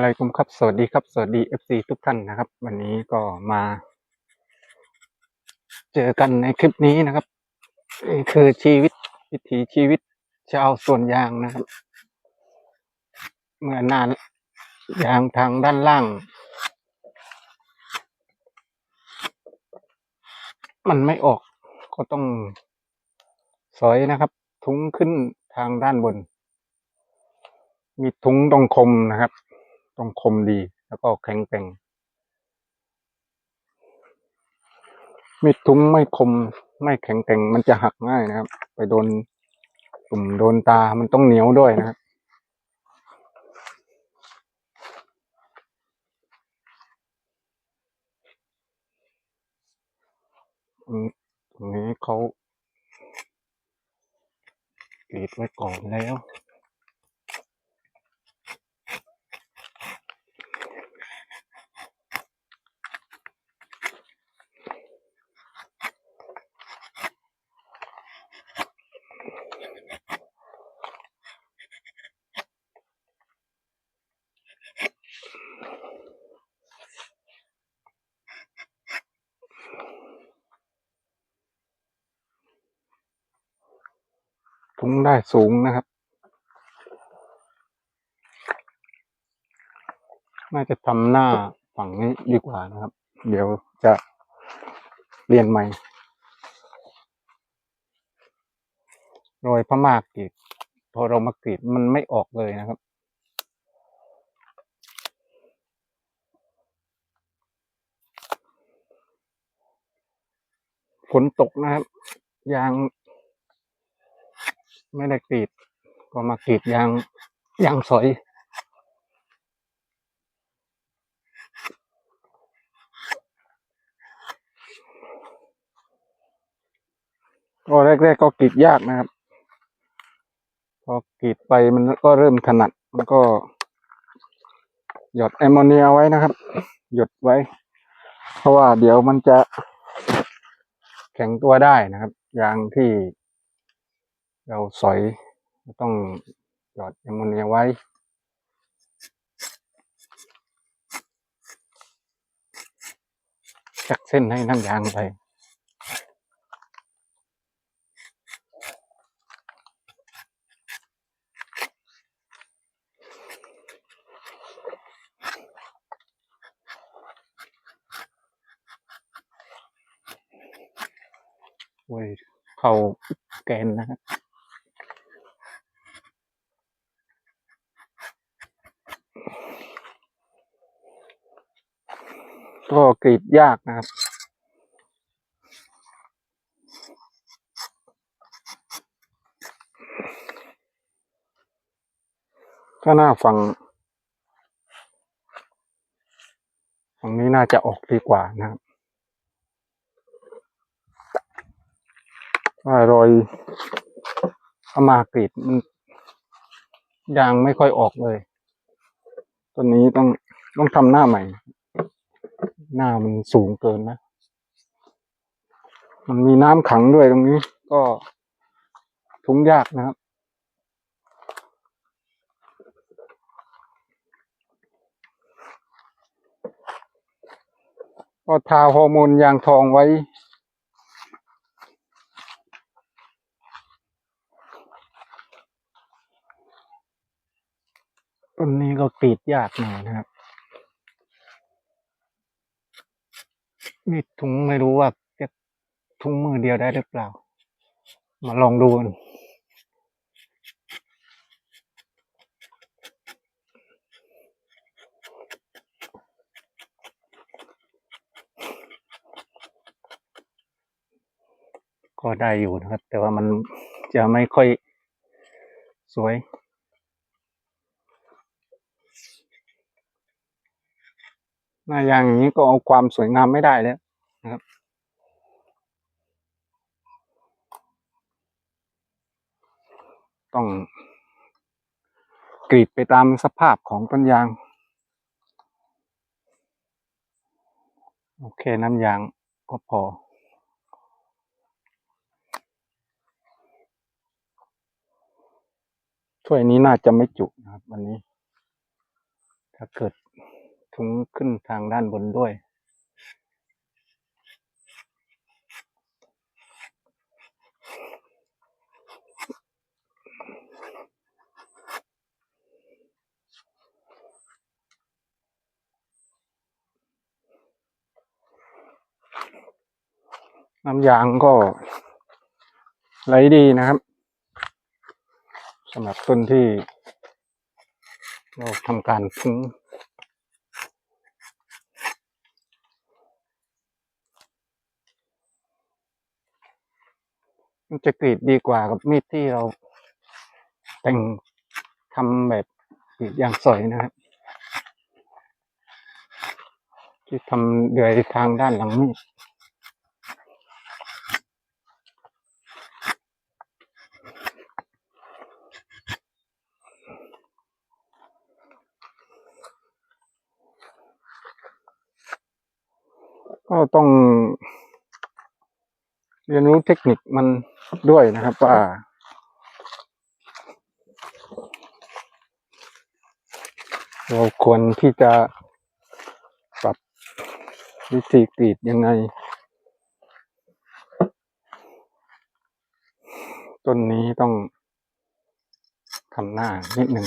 อะไรกุมครับ สวัสดีครับ สวัสดี FC ทุกท่านนะครับ วันนี้ก็มา เจอกันในคลิปนี้นะครับนี่คือชีวิตวิถีชีวิตชาวสวนยางนะครับ เมื่อนานยางทางด้านล่าง มันไม่ออกก็ต้องสอยนะครับ ทุ้งขึ้นทางด้านบน มีทุ้งตรงคมนะครับ ตรงคมดีแล้วก็แข็งแกร่งมีดทุ้งไม่คมไม่แข็งแกร่งมันจะหักง่ายนะครับ ไปโดนตุ่มโดนตามันต้องเหนียวด้วยนะครับอืมตรงนี้เขากรีดไว้ก่อนแล้ว งได้สูงนะครับ น่าจะทำหน้าฝั่งนี้ดีกว่านะครับ เดี๋ยวจะเรียนใหม่รอยพม่ากรีดพอเรามากรีดมันไม่ออกเลยนะครับฝนตกนะครับ ยาง ไม่ได้กรีด ก็มากรีดยางยางสอยก็แรกๆก็กรีดยากนะครับ พอกรีดไปมันก็เริ่มถนัดมันก็ หยดแอมโมเนียไว้นะครับ หยดไว้ เพราะว่าเดี๋ยวมันจะแข็งตัวได้นะครับ ยางที่ เราสอยต้องหยอดแอมโมเนียไว้ จักเส้นให้น้ำยางไปไว้เข้าแกนนะครับ ก็กรีดยากนะครับก็น่าฟังฝั่งนี้น่าจะออกดีกว่านะครับว่ารอยขมากรีดมันยางไม่ค่อยออกเลย ตัวนี้ต้องต้องทำหน้าใหม่ หน้ามันสูงเกินนะ มันมีน้ำขังด้วยตรงนี้ ก็ทุ้งยากนะครับ ก็ทาฮอร์โมนยางทองไว้ต้นนี้ก็กรีดยากหน่อยนะครับ นี่ถุงไม่รู้ว่าจะถุงมือเดียวได้หรือเปล่า มาลองดูกันก็ได้อยู่นะครับ แต่ว่ามันจะไม่ค่อยสวย หน้ายางอย่างนี้ก็เอาความสวยงามไม่ได้แล้วนะครับ ต้องกรีดไปตามสภาพของต้นยาง โอเคน้ำยางก็พอถ้วยนี้น่าจะไม่จุนะครับวันนี้ ถ้าเกิดุงขึ้นทางด้านบนด้วย น้ำยางก็ไหลดีนะครับสำหรับต้นที่เราทำการพุ้ง มันจะกรีดดีกว่ากับมีดที่เรา แต่งทำแบบกรีดยางสอยนะครับ ที่ทำเดือยทางด้านหลังมีดก็ต้องเรียนรู้เทคนิคมัน ด้วยนะครับว่าเราควรที่จะปรับวิธีกรีดยังไง ต้นนี้ต้องทำหน้านิดหนึ่ง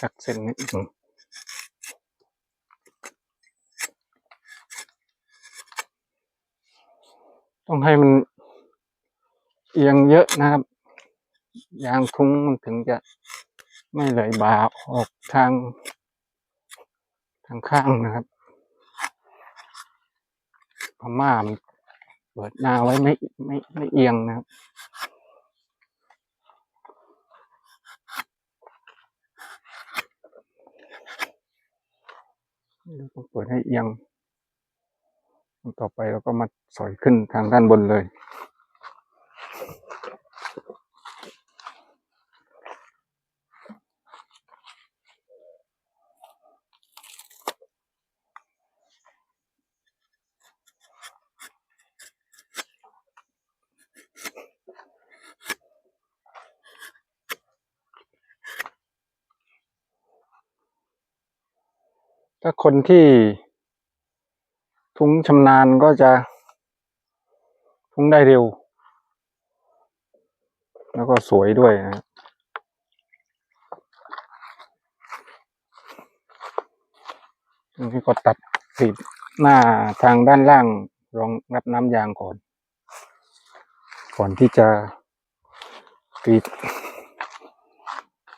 สักเส้นนิดหนึ่งต้องให้มัน เอียงเยอะนะครับ ยางทุ้งมันถึงจะไม่ไหลบาออกทางทางข้างนะครับพม่ามันเปิดหน้าไว้ไม่ไม่ไม่เอียงนะครับต้องเปิดให้เอียง ต่อไปเราก็มาสอยขึ้นทางด้านบนเลย ถ้าคนที่ทุ้งชำนาญก็จะทุ้งได้เร็ว แล้วก็สวยด้วยนะครับอันนี้ก็ตัดสีดหน้าทางด้านล่างรองรับน้ำยางก่อน ก่อนที่จะกรีด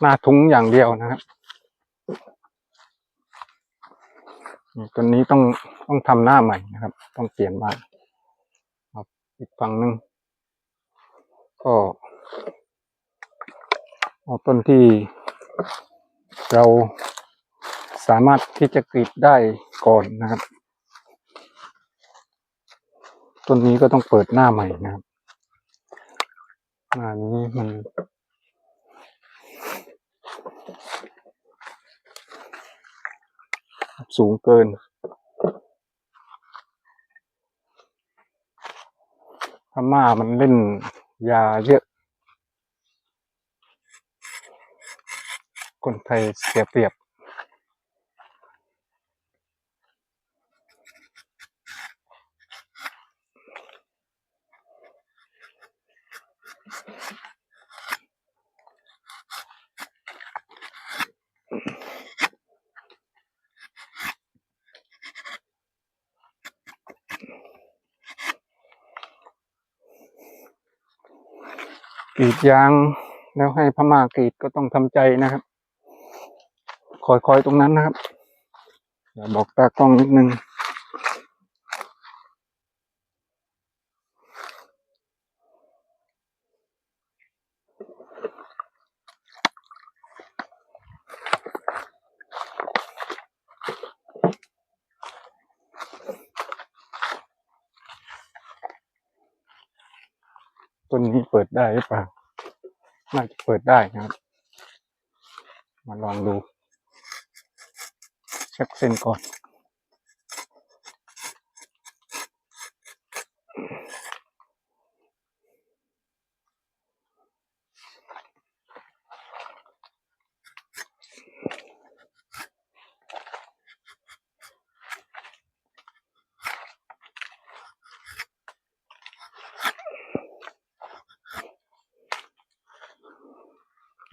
หน้าทุ้งอย่างเดียวนะครับ นี่ ตัวนี้ต้องต้องทำหน้าใหม่นะครับ ต้องเปลี่ยนบ้างครับอีกฝั่งหนึ่งก็เอาต้นที่เราสามารถที่จะกรีดได้ก่อนนะครับ ต้นนี้ก็ต้องเปิดหน้าใหม่นะครับหน้านี้มัน สูงเกิน พม่ามันเล่นยาเยอะ คนไทยเสียเปรียบ กรีด ยางแล้วให้พม่ากรีดก็ต้องทำใจนะครับ คอยๆตรงนั้นนะครับอย่าบอกตากล้องนิดนึงต้นนี้เปิดได้หรือเปล่า น่าจะเปิดได้นะครับ มาลองดู เช็คเส้นก่อน ต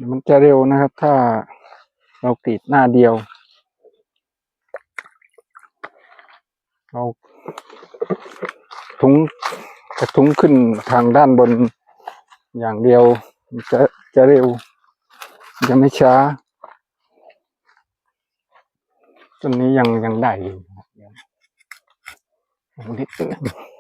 มันจะเร็วนะครับ ถ้าเรากรีดหน้าเดียว เราทุ้งกระทุ้งขึ้นทางด้านบนอย่างเดียว จะจะเร็ว จะไม่ช้าต้นนี้ยังยังได้อยู่นะครับเดี๋ยวอีกนิดนึง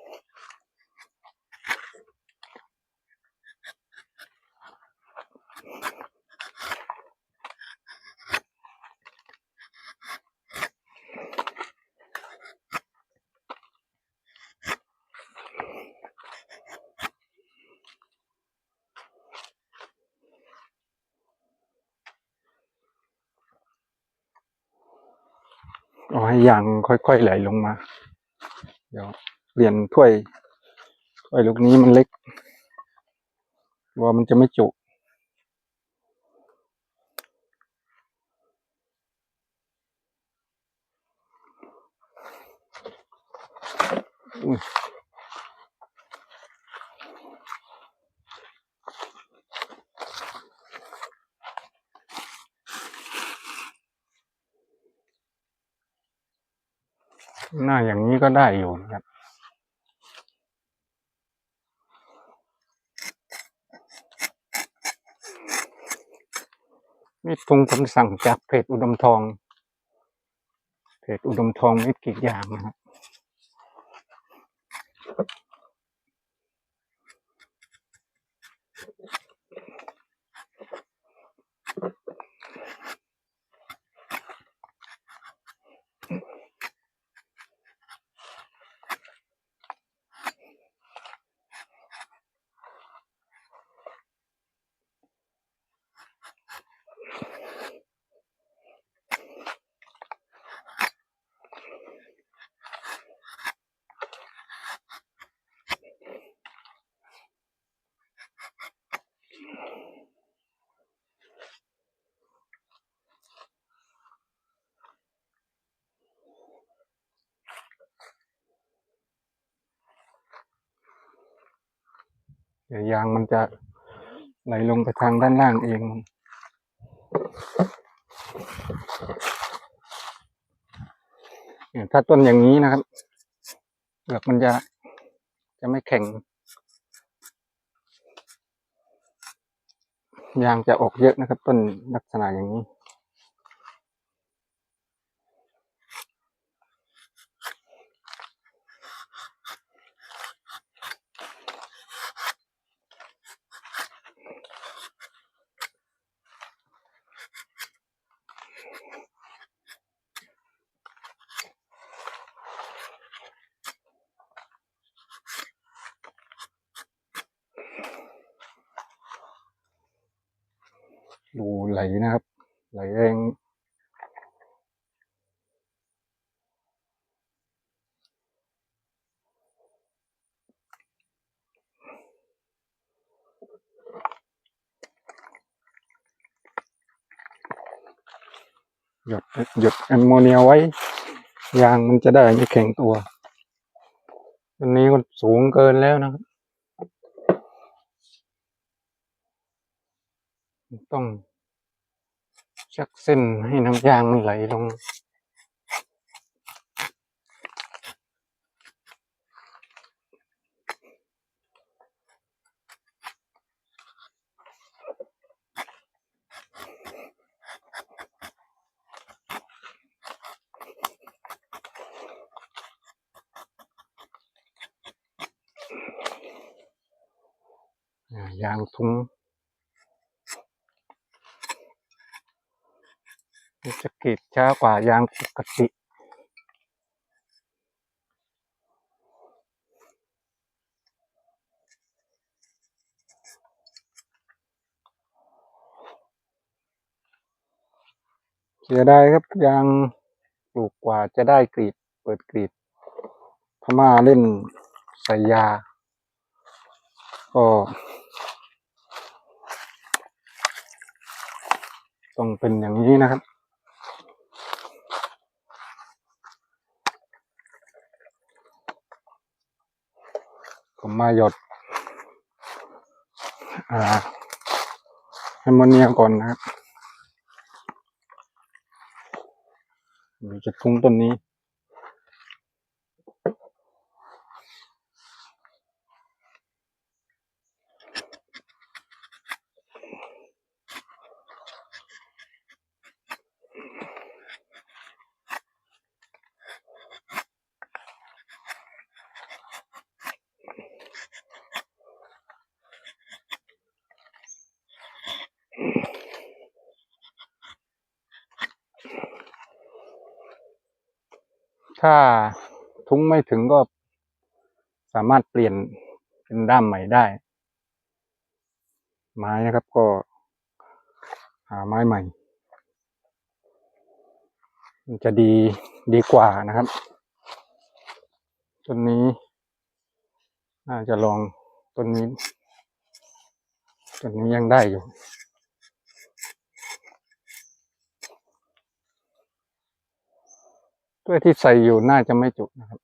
ค่อยๆไหลลงมา เดี๋ยวเปลี่ยนถ้วยถ้วยลูกนี้มันเล็กว่ามันจะไม่จุอุ้ย หน้าอย่างนี้ก็ได้อยู่นะครับนี่ทุงผมสั่งจากเพจอุดมทอง เพจอุดมทองมิตรกิจยางนะครับ ดี๋ยวยางมันจะไหลลงไปทางด้านล่างเองถ้าต้นอย่างนี้นะครับเปลือกมันจะจะไม่แข็ง ยางจะออกเยอะนะครับ ต้นลักษณะอย่างนี้ ดู ไหลนะครับ ไหลแรงหยดหยดแอมโมเนียไว้ ยางมันจะได้ไม่แข็งตัวอันนี้ก็สูงเกินแล้วนะครับต้อง ชักเส้นให้น้ำยางมันไหลลง ยางทุ้งมัน จะกรีดช้ากว่ายางปกติเสียดายครับยางปลูกกว่าจะได้กรีด เปิดกรีดพม่าเล่นใส่ยา ก็ต้องเป็นอย่างนี้นะครับ มาหยดอ่าแอมโมเนียก่อนนะครับจะฟุ้งต้นนี้ ถ้าทุ้งไม่ถึงก็สามารถเปลี่ยนเป็นด้ามใหม่ได้ ไม้นะครับก็หาไม้ใหม่ มันจะดีดีกว่านะครับต้นนี้ น่าจะลองต้นนี้ต้นนี้ยังได้อยู่ ด้วยที่ใส่อยู่น่าจะไม่จุนะครับ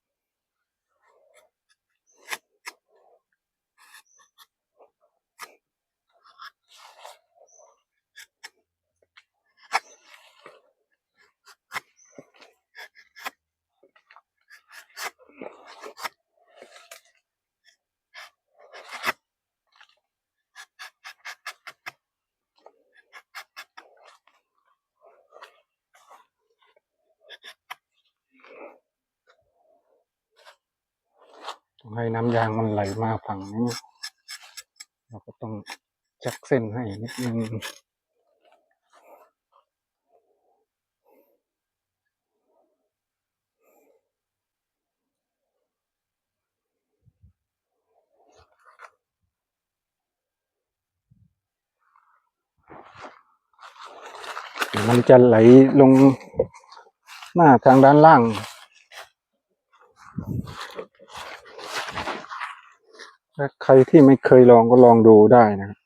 ให้น้ำยางมันไหลมาฝั่งนี้ เราก็ต้องจักเส้นให้นิดนึงมันจะไหลลงหน้าทางด้านล่าง ถ้าใครที่ไม่เคยลองก็ลองดูได้นะครับ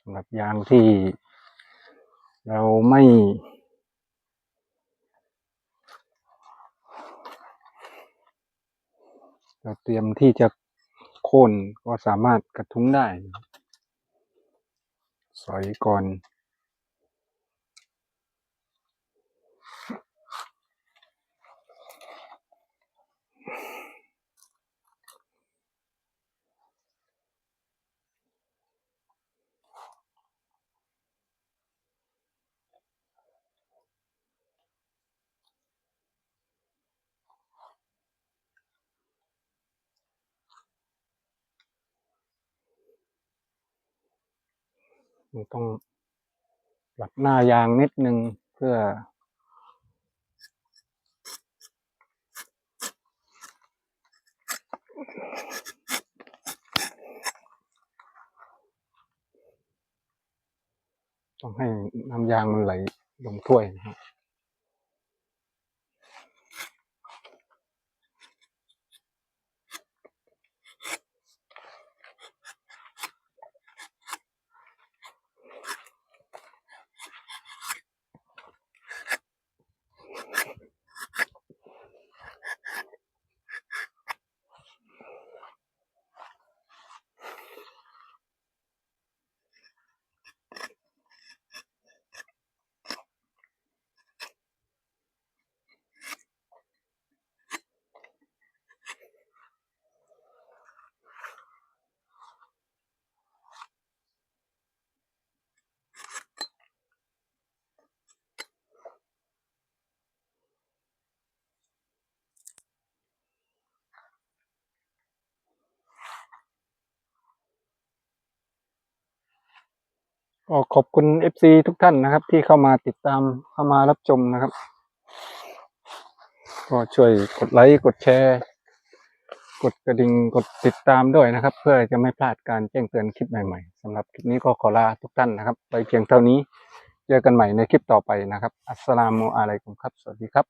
สำหรับยางที่เราไม่เราเตรียมที่จะโค่นก็สามารถกระทุ้งได้ สอยก่อน ต้องปรับหน้ายางนิดนึงเพื่อ ต้องให้น้ำยางมันไหลลงถ้วยนะครับ ก็ขอบคุณ FC ทุกท่านนะครับ ที่เข้ามาติดตามเข้ามารับชมนะครับ ก็ช่วยกดไลค์กดแชร์ กดกระดิ่งกดติดตามด้วยนะครับ เพื่อจะไม่พลาดการแจ้งเตือนคลิปใหม่ๆสำหรับคลิปนี้ก็ขอลาทุกท่านนะครับ ไปเพียงเท่านี้เจอกันใหม่ในคลิปต่อไปนะครับ อัสสลามุอะลัยกุมครับ สวัสดีครับ